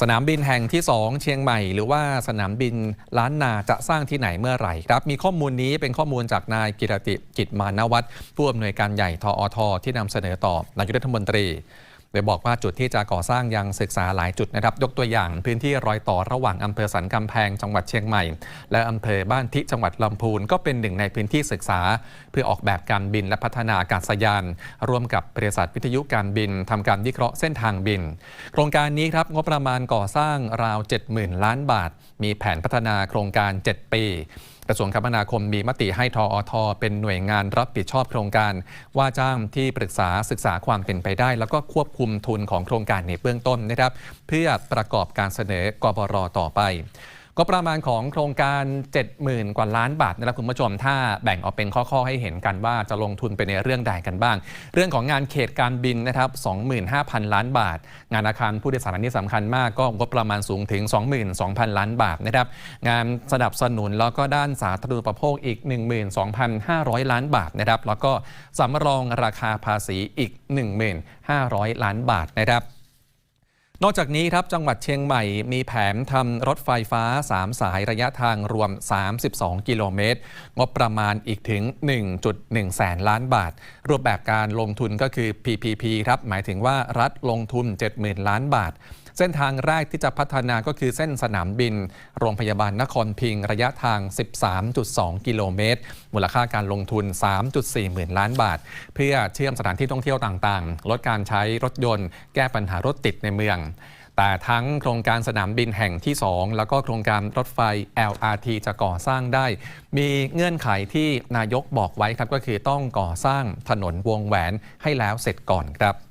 สนามบินแห่งที่ 2 เชียงใหม่ หรือว่าสนามบินล้านนาจะสร้างที่ไหนเมื่อไหร่ครับ มีข้อมูลนี้เป็นข้อมูลจากนายกิรติกิจมานวัตรผู้อำนวยการใหญ่ทออทที่นำเสนอต่อนายกรัฐมนตรี โดยบอกว่าจุดที่จะก่อสร้างยังศึกษาหลายจุดนะครับ ยกตัวอย่างพื้นที่รอยต่อระหว่างอำเภอสันกำแพงจังหวัดเชียงใหม่ และอำเภอบ้านทิจังหวัดลำพูนก็เป็นหนึ่งในพื้นที่ศึกษา เพื่อออกแบบการบินและพัฒนาอากาศยาน ร่วมกับบริษัทวิทยุการบินทำการวิเคราะห์เส้นทางบิน โครงการนี้ครับงบประมาณก่อสร้างราว 70,000 ล้านบาท มีแผนพัฒนาโครงการ 7 ปี กระทรวงคมนาคมมีมติให้ทออทเป็นหน่วยงานรับผิดชอบโครงการ ว่าจ้างที่ปรึกษาศึกษาความเป็นไปได้ แล้วก็ควบคุมทุนของโครงการในเบื้องต้นนะครับ เพื่อประกอบการเสนอกบรต่อไป ก็ประมาณของโครงการ 70,000 กว่าล้านบาทนะครับคุณผู้ชมถ้าแบ่งออกเป็นข้อ ๆ ให้เห็นกันว่าจะลงทุนไปในเรื่องใดกันบ้าง เรื่องของงานเขตการบินนะครับ 25,000 ล้านบาท งานอาคารผู้โดยสารนี้สำคัญมากก็งบประมาณสูงถึง 22,000 ล้านบาทนะครับ งานสนับสนุนแล้วก็ด้านสาธารณูปโภคอีก 12,500 ล้านบาทนะครับ แล้วก็สำรองราคาภาษีอีก 1,500 ล้านบาทนะครับ นอกจากนี้ครับจังหวัดเชียงใหม่มีแผนทำรถไฟฟ้า 3 สายระยะทางรวม 32 กิโลเมตร งบประมาณอีกถึง 1.1 แสนล้านบาท รูปแบบการลงทุนก็คือ PPP ครับหมายถึงว่ารัฐลงทุน 70,000 ล้านบาท เส้นทางแรกที่จะพัฒนาก็คือเส้นสนามบิน โรงพยาบาลนครพิงระยะทาง 13.2 กิโลเมตร มูลค่าการลงทุน 3.4 หมื่นล้านบาท เพื่อเชื่อมสถานที่ท่องเที่ยวต่างๆ ลดการใช้รถยนต์ แก้ปัญหารถติดในเมืองแต่ทั้งโครงการสนามบินแห่งที่ 2 แล้วก็โครงการรถไฟ LRT จะก่อสร้างได้ มีเงื่อนไขที่นายกบอกไว้ครับก็คือต้องก่อสร้างถนนวงแหวนให้แล้วเสร็จก่อนครับ